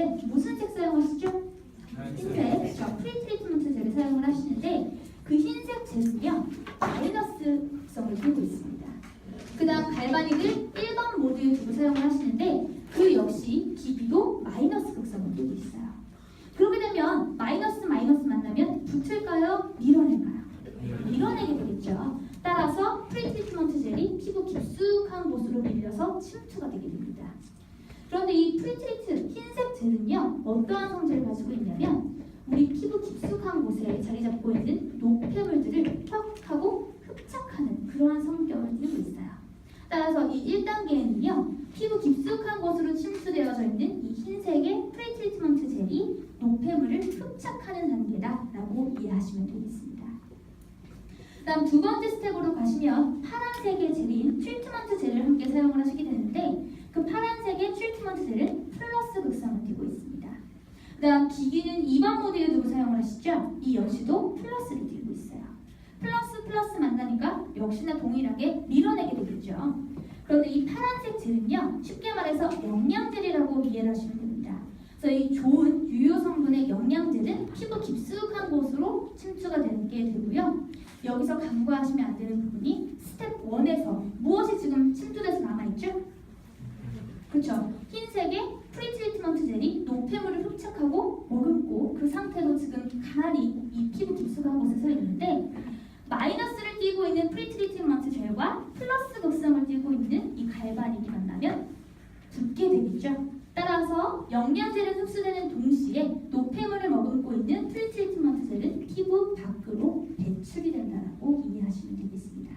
때 무슨 색 사용하시죠? 흰색, 저 프리트리트먼트 젤을 사용을 하시는데 그 흰색 젤은요 마이너스 극성을 띠고 있습니다. 그 다음 갈바닉을 1번 모드에 두고 사용을 하시는데 그 역시 기비도 마이너스 극성을 띠고 있어요. 그렇게 되면 마이너스 마이너스 만나면 붙을까요? 밀어낼까요? 밀어내게 되겠죠. 따라서 프리트리트먼트 젤이 피부 깊숙한 곳으로 밀려서 침투가 되게 됩니다. 그런데 이 프리트리트 흰색 젤은요 어떠한 성질을 가지고 있냐면 우리 피부 깊숙한 곳에 자리 잡고 있는 노폐물들을 턱 하고 흡착하는 그러한 성격을 띠고 있어요. 따라서 이 1단계에는요 피부 깊숙한 곳으로 침투되어져 있는 이 흰색의 프리트리트먼트 젤이 노폐물을 흡착하는 단계다라고 이해하시면 되겠습니다. 다음 두 번째 스텝으로 가시면 파란색의 젤인 트리트먼트 젤을 함께 사용을 하시게 되는데 그 파란색의 트리트먼트 젤은 플러스 극성을 띠고 있습니다. 그 다음 기기는 2번 모드에 두고 사용을 하시죠? 이 역시도 플러스를 띠고 있어요. 플러스 플러스 만나니까 역시나 동일하게 밀어내게 되겠죠. 그런데 이 파란색 젤은요 쉽게 말해서 영양젤이라고 이해를 하시면 됩니다. 그래서 이 좋은 유효 성분의 영양젤은 피부 깊숙한 곳으로 침투가 되게 되고요. 여기서 간과하시면 안 되는 부분이 스텝 1에서 무엇이 지금 침투돼서 남아있죠? 그렇죠. 흰색의 프리트리트먼트 젤이 노폐물을 흡착하고 머금고 그 상태로 지금 가만히 이 피부 깊숙한 곳에 서 있는데 마이너스를 띄고 있는 프리트리트먼트 젤과 플러스 극성을 띄고 있는 이 갈바닉이 만나면 붙게 되겠죠. 따라서 영양제를 흡수되는 동시에 노폐물을 머금고 있는 프리트리트먼트 젤은 피부 밖으로 배출이 된다고 이해하시면 되겠습니다.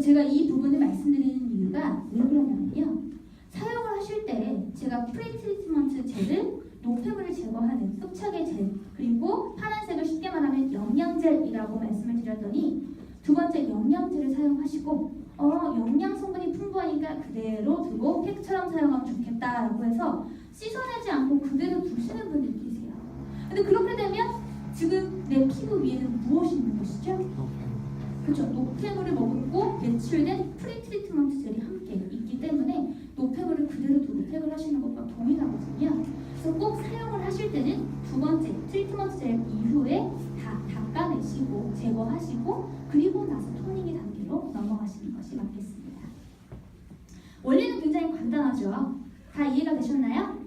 제가 이 부분을 말씀드리는 이유가 왜 그러냐면요. 사용을 하실 때 제가 프리트리트먼트 젤을 노폐물을 제거하는 흡착의 젤 그리고 파란색을 쉽게 말하면 영양젤이라고 말씀을 드렸더니 두 번째 영양젤을 사용하시고 어 영양 성분이 풍부하니까 그대로 두고 팩처럼 사용하면 좋겠다라고 해서 씻어내지 않고 그대로 두시는 분들 계세요. 근데 그렇게 되면 지금 내 피부 위에는 무엇이 있는 것이죠? 그렇죠. 노폐물을 머금고 배출된 프리트리트먼트 젤이 함께 있기 때문에 노폐물을 그대로 두고 팩을 하시는 것과 동일하거든요. 그래서 꼭 사용을 하실 때는 두 번째 트리트먼트 젤 이후에 다 닦아내시고 제거하시고 그리고 나서 토닝의 단계로 넘어가시는 것이 맞겠습니다. 원리는 굉장히 간단하죠. 다 이해가 되셨나요?